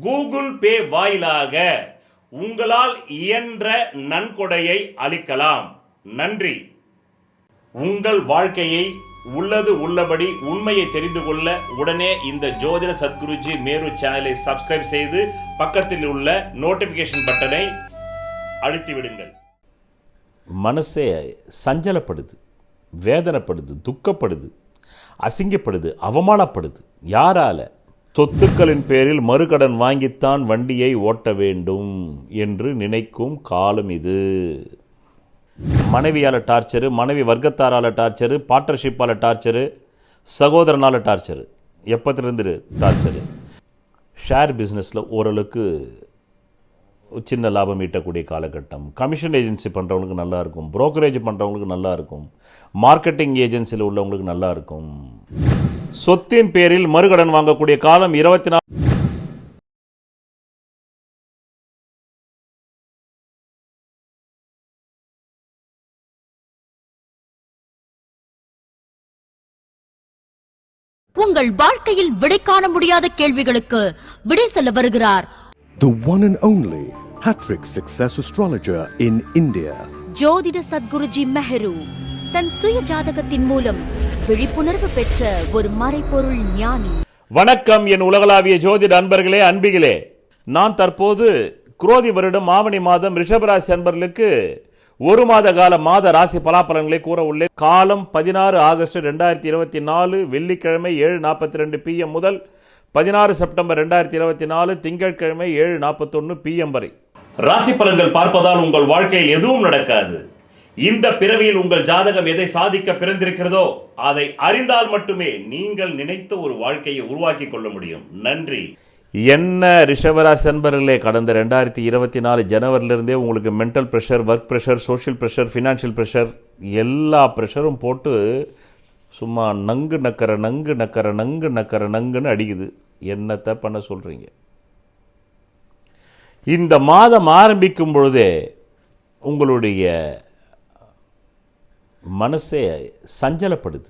Google Pay வாயிலாக உங்களால் இயன்ற நன்கொடையை அளிக்கலாம். நன்றி. உங்கள் வாழ்க்கையை உள்ளது உள்ளபடி உண்மையை தெரிந்து கொள்ள உடனே இந்த ஜோதிட சத்குருஜி மேரு சேனலை சப்ஸ்கிரைப் செய்து பக்கத்தில் உள்ள நோட்டிபிகேஷன் பட்டனை அழுத்தி விடுங்கள் மனசே சஞ்சலப்படுது வேதனைப்படுது துக்கப்படுது அசிங்கப்படுது அவமானப்படுது. யாரால? சொத்துக்களின் பேரில் மறுகடன் வாங்கித்தான் வண்டியை ஓட்ட வேண்டும் என்று நினைக்கும் காலம் இது. மனைவியால் டார்ச்சரு மனைவி வர்க்கத்தாரால் டார்ச்சரு பார்ட்னர்ஷிப்பால் டார்ச்சரு சகோதரனால் டார்ச்சரு. எப்பத்திலிருந்து டார்ச்சரு? ஷேர் பிஸ்னஸில் ஓரளவுக்கு சின்ன லாபம் ஈட்டக்கூடிய காலகட்டம். கமிஷன் ஏஜென்சி பண்ணுறவங்களுக்கு நல்லா இருக்கும் பண்ணுறவங்களுக்கு நல்லாயிருக்கும் மார்க்கெட்டிங் ஏஜென்சியில் உள்ளவங்களுக்கு நல்லாயிருக்கும் சொத்தின் பேரில் மறுகடன் வாங்கக்கூடிய காலம் இருபத்தி நாலு உங்கள் வாழ்க்கையில் விடை காண முடியாத கேள்விகளுக்கு விடை சொல்ல வருகிறார் The one and only Hattrick Success Astrologer in India. ஜோதிட சத்குருஜி மெஹரு தன் சுய ஜாதகத்தின் மூலம் விழிப்புணர்வு பெற்ற ஒரு மறைபொருள் ஞானி. வணக்கம் என் உலகளாவிய ஜோதிட அன்பர்களே அன்பிகளே. நான் தற்போது குரோதி வருடம் ஆவணி மாதம் ரிஷபராசி அன்பர்களுக்கு ஒரு மாத கால மாத ராசி பலாபலன்களை கூற உள்ளேன். காலம் பதினாறு ஆகஸ்ட் ரெண்டாயிரத்தி இருபத்தி நாலு வெள்ளிக்கிழமை ஏழு நாற்பத்தி ரெண்டு பிஎம் முதல் பதினாறு செப்டம்பர் ரெண்டாயிரத்தி இருபத்தி நாலு திங்கட்கிழமை ஏழு நாற்பத்தொன்று பிஎம் வரை. ராசி பலன்கள் பார்ப்பதால் உங்கள் வாழ்க்கையில் எதுவும் நடக்காது. இந்த பிறவியில் உங்கள் ஜாதகம் எதை சாதிக்க பிறந்திருக்கிறதோ அதை அறிந்தால் மட்டுமே நீங்கள் நினைத்த ஒரு வாழ்க்கையை உருவாக்கி கொள்ள முடியும். நன்றி. என்ன ரிஷவராசி அன்பர்களே கடந்த ரெண்டாயிரத்தி இருபத்தி நாலு ஜனவரிலிருந்தே உங்களுக்கு mental pressure work pressure social pressure financial pressure எல்லா ப்ரெஷரும் போட்டு சும்மா நங்கு நக்கற நங்கு நக்கற நங்கு நக்கற நங்குன்னு அடிக்குது. என்னத்தை பண்ண சொல்கிறீங்க இந்த மாதம் ஆரம்பிக்கும் பொழுதே உங்களுடைய மனசே சஞ்சலப்படுது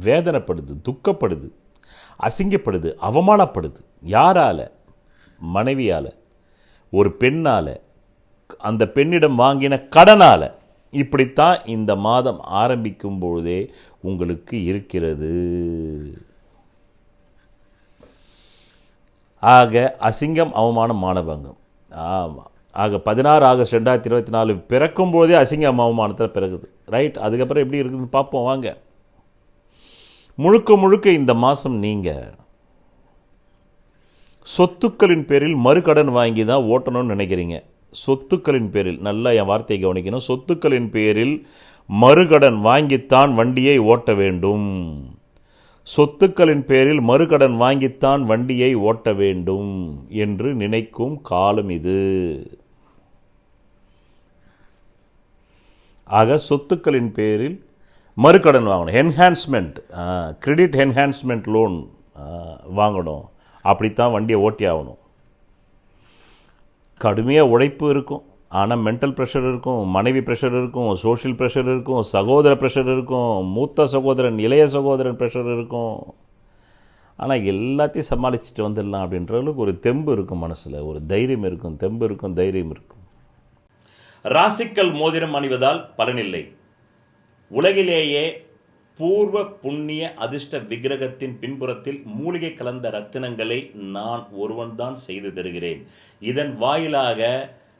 வேதனைப்படுது துக்கப்படுது அசிங்கப்படுது அவமானப்படுது. யாரால? மனைவியால். ஒரு பெண்ணால். அந்த பெண்ணிடம் வாங்கின கடனால். இப்படித்தான் இந்த மாதம் ஆரம்பிக்கும் பொழுதே உங்களுக்கு இருக்கிறது. ஆக அசிங்கம் அவமானம் மானபங்கம். ஆமாம் ஆக பதினாறு ஆகஸ்ட் ரெண்டாயிரத்தி இருபத்தி நாலு பிறக்கும் போதே அசிங்கம் அவமானத்தில் பிறகுது. ரைட் அதுக்கப்புறம் எப்படி இருக்குதுன்னு பார்ப்போம் வாங்க. முழுக்க முழுக்க இந்த மாதம் நீங்கள் சொத்துக்களின் பேரில் மறுகடன் வாங்கி தான் ஓட்டணும்னு நினைக்கிறீங்க. சொத்துக்களின் பேரில் நல்லா என் வார்த்தையை கவனிக்கணும். சொத்துக்களின் பேரில் மறுகடன் வாங்கித்தான் வண்டியை ஓட்ட வேண்டும். சொத்துக்களின் பேரில் மறுகடன் வாங்கித்தான் வண்டியை ஓட்ட வேண்டும் என்று நினைக்கும் காலம் இது. ஆக சொத்துக்களின் பேரில் மறுகடன் வாங்கணும். என்ஹான்ஸ்மெண்ட் கிரெடிட் என்ஹான்ஸ்மெண்ட் லோன் வாங்கணும். அப்படித்தான் வண்டியை ஓட்டி ஆகணும் கடுமையாக உழைப்பு இருக்கும். ஆனால் மென்டல் ப்ரெஷர் இருக்கும் மனைவி ப்ரெஷர் இருக்கும் சோஷியல் ப்ரெஷர் இருக்கும் சகோதர ப்ரெஷர் இருக்கும் மூத்த சகோதரன் இளைய சகோதரன் ப்ரெஷர் இருக்கும். ஆனால் எல்லாத்தையும் சமாளிச்சுட்டு வந்துடலாம் அப்படின்ற அளவுக்கு ஒரு தெம்பு இருக்கும் மனசில். ஒரு தைரியம் இருக்கும் தெம்பு இருக்கும் தைரியம் இருக்கும். ராசிக்கல் மோதிரம் அணிவதால் பலனில்லை. உலகிலேயே பூர்வ புண்ணிய அதிர்ஷ்ட விக்கிரகத்தின் பின்புறத்தில் மூலிகை கலந்த ரத்தினங்களை நான் ஒருவன்தான் செய்து தருகிறேன். இதன் வாயிலாக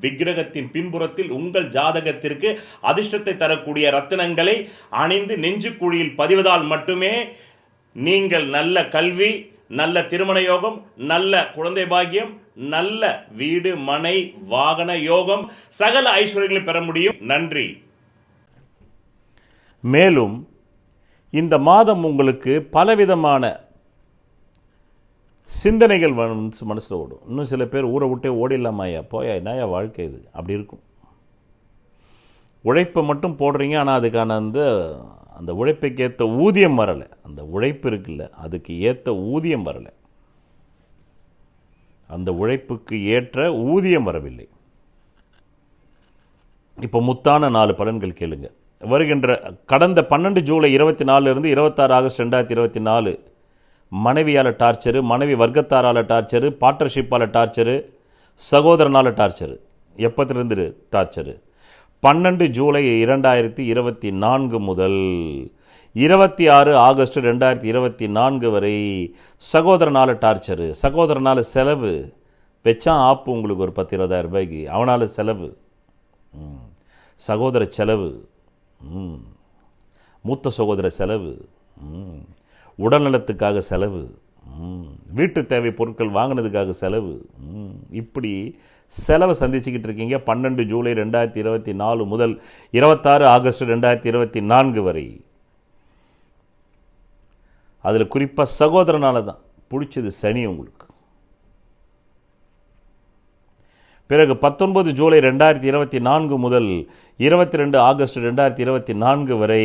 விக்கிரகத்தின் பின்புறத்தில் உங்கள் ஜாதகத்திற்கு அதிர்ஷ்டத்தை தரக்கூடிய ரத்தினங்களை அணிந்து நெஞ்சுக்குழியில் பதிவதால் மட்டுமே நீங்கள் நல்ல கல்வி நல்ல திருமண யோகம் நல்ல குழந்தை பாக்கியம் நல்ல வீடு மனை வாகன யோகம் சகல ஐஸ்வர்யங்களை பெற முடியும். நன்றி. மேலும் இந்த மாதம் உங்களுக்கு பலவிதமான சிந்தனைகள் மனசு மனசில் ஓடும். இன்னும் சில பேர் ஊரை விட்டே ஓடிடலாமாயா போயா என்னையா வாழ்க்கை இது? அப்படி இருக்கும். உழைப்பை மட்டும் போடுறீங்க ஆனால் அதுக்கான அந்த அந்த உழைப்புக்கு ஏற்ற ஊதியம் வரலை. அந்த உழைப்பு இருக்குல்ல அதுக்கு ஏற்ற ஊதியம் வரலை. அந்த உழைப்புக்கு ஏற்ற ஊதியம் வரவில்லை. இப்போ முத்தான நாலு பலன்கள் கேளுங்க. வருகின்ற கடந்த பன்னெண்டு ஜூலை இருபத்தி நாலுலேருந்து இருபத்தாறு ஆகஸ்ட் ரெண்டாயிரத்தி இருபத்தி நாலு மனைவியால் டார்ச்சரு மனைவி வர்க்கத்தாரால் டார்ச்சரு பார்ட்னர்ஷிப்பால் டார்ச்சரு சகோதரனால் டார்ச்சரு எப்பத்திலிருந்து டார்ச்சரு பன்னெண்டு ஜூலை இரண்டாயிரத்தி இருபத்தி நான்கு முதல் இருபத்தி ஆறு ஆகஸ்ட் ரெண்டாயிரத்தி இருபத்தி நான்கு வரை சகோதரனால் டார்ச்சரு சகோதரனால் செலவு. வச்சான் ஆப்பு உங்களுக்கு ஒரு பத்து இருபதாயிரம் ரூபாய்க்கு. அவனால் செலவு. ம். சகோதர செலவு. மூத்த சகோதர செலவு. உடல்நலத்துக்காக செலவு. வீட்டு தேவை பொருட்கள் வாங்கினதுக்காக செலவு. இப்படி செலவை சந்திச்சுக்கிட்டு இருக்கீங்க. பன்னெண்டு ஜூலை ரெண்டாயிரத்தி இருபத்தி நாலு முதல் இருபத்தாறு ஆகஸ்ட் ரெண்டாயிரத்தி இருபத்தி நான்கு வரை. அதில் குறிப்பாக சகோதரனால தான் பிடிச்சது சனி உங்களுக்கு. பிறகு பத்தொன்பது ஜூலை ரெண்டாயிரத்தி இருபத்தி நான்கு முதல் இருபத்தி ரெண்டு ஆகஸ்ட் ரெண்டாயிரத்தி இருபத்தி நான்கு வரை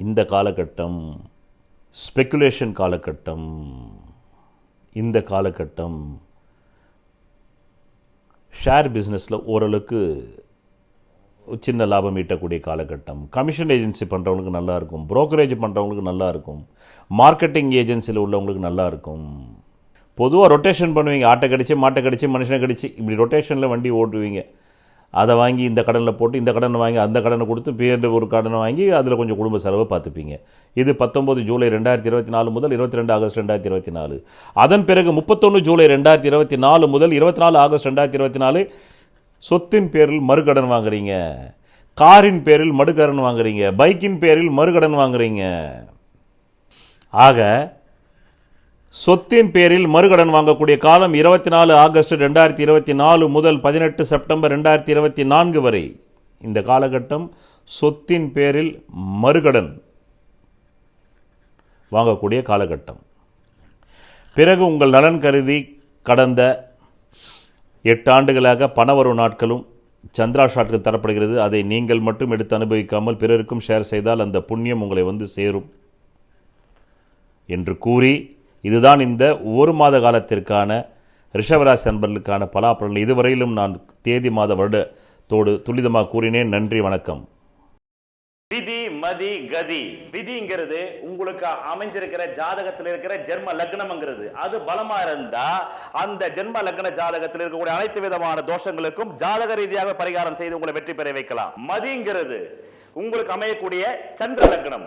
இந்த காலகட்டம் ஸ்பெக்குலேஷன் காலகட்டம் இந்த காலகட்டம் ஷேர் பிஸ்னஸில் ஓரளவுக்கு சின்ன லாபம் ஈட்டக்கூடிய காலகட்டம். கமிஷன் ஏஜென்சி பண்ணுறவங்களுக்கு நல்லா இருக்கும். பண்ணுறவங்களுக்கு நல்லா இருக்கும். மார்க்கெட்டிங் ஏஜென்சியில் உள்ளவங்களுக்கு நல்லாயிருக்கும் பொதுவாக ரொட்டேஷன் பண்ணுவீங்க. ஆட்டை கடிச்சு மாட்டை கடிச்சு மனுஷனை கடிச்சு இப்படி ரொட்டேஷனில் வண்டி ஓட்டுவீங்க. அதை வாங்கி இந்த கடனில் போட்டு இந்த கடனை வாங்கி அந்த கடனை கொடுத்து பேர் ஒரு கடனை வாங்கி அதில் கொஞ்சம் குடும்ப செலவை பார்த்துப்பீங்க. இது பத்தொம்பது ஜூலை ரெண்டாயிரத்தி இருபத்தி நாலு முதல் இருபத்தி ரெண்டு ஆகஸ்ட் ரெண்டாயிரத்தி இருபத்தி நாலு. அதன் பிறகு முப்பத்தொன்று ஜூலை ரெண்டாயிரத்தி இருபத்தி நாலு முதல் இருபத்தி நாலு ஆகஸ்ட் ரெண்டாயிரத்தி இருபத்தி நாலு சொத்தின் பேரில் மறுகடன் வாங்குறீங்க. காரின் பேரில் மறுகடன் வாங்குறீங்க. பைக்கின் பேரில் மறுகடன் வாங்குறீங்க. ஆக சொத்தின் பேரில் மறுகடன் வாங்கக்கூடிய காலம் இருபத்தி நாலு ஆகஸ்ட் ரெண்டாயிரத்தி இருபத்தி நாலு முதல் பதினெட்டு செப்டம்பர் ரெண்டாயிரத்தி இருபத்தி நான்கு வரை. இந்த காலகட்டம் சொத்தின் பேரில் மறுகடன் வாங்கக்கூடிய காலகட்டம். பிறகு உங்கள் நலன் கருதி கடந்த எட்டு ஆண்டுகளாக பணவரவு நாட்களும் சந்திராஷாட்கள் தரப்படுகிறது. அதை நீங்கள் மட்டும் எடுத்து அனுபவிக்காமல் பிறருக்கும் ஷேர் செய்தால் அந்த புண்ணியம் உங்களை வந்து சேரும் என்று கூறி இதுதான் இந்த ஒரு மாத காலத்திற்கான ரிஷபராசி நண்பர்களுக்கான பலாபலன்கள். இதுவரையிலும் நான் தேதி மாத வருடத்தோடு துல்லிதமாக கூறினேன். நன்றி வணக்கம். விதி மதி கதி. விதிங்கிறது உங்களுக்கு அமைஞ்சிருக்கிற ஜாதகத்தில் இருக்கிற ஜென்ம லக்னம்ங்கிறது. அது பலமா இருந்தா அந்த ஜென்ம லக்ன ஜாதகத்தில் இருக்கக்கூடிய அனைத்து விதமான தோஷங்களுக்கும் ஜாதக ரீதியாக பரிகாரம் செய்து உங்களை வெற்றி பெற வைக்கலாம். மதிங்கிறது உங்களுக்கு அமையக்கூடிய சந்திர லக்னம்.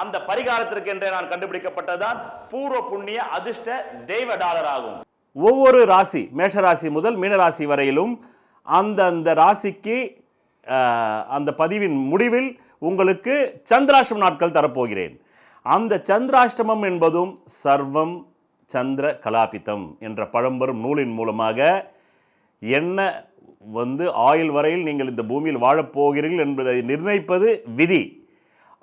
அந்த பரிகாரத்திற்கு என்றே நான் கண்டுபிடிக்கப்பட்டதுதான் பூர்வ புண்ணிய அதிர்ஷ்ட தெய்வ டாலர் ஆகும் ஒவ்வொரு ராசி மேஷராசி முதல் மீனராசி வரையிலும் அந்தந்த ராசிக்கு அந்த பதிவின் முடிவில் உங்களுக்கு சந்திராஷ்டம நாட்கள் தரப்போகிறேன். அந்த சந்திராஷ்டமம் என்பதும் சர்வம் சந்திர கலாபிதம் என்ற பழம்பெரும் நூலின் மூலமாக என்ன வந்து ஆயுள் வரையில் நீங்கள் இந்த பூமியில் வாழப் போகிறீர்கள் என்பதை நிர்ணயிப்பது விதி.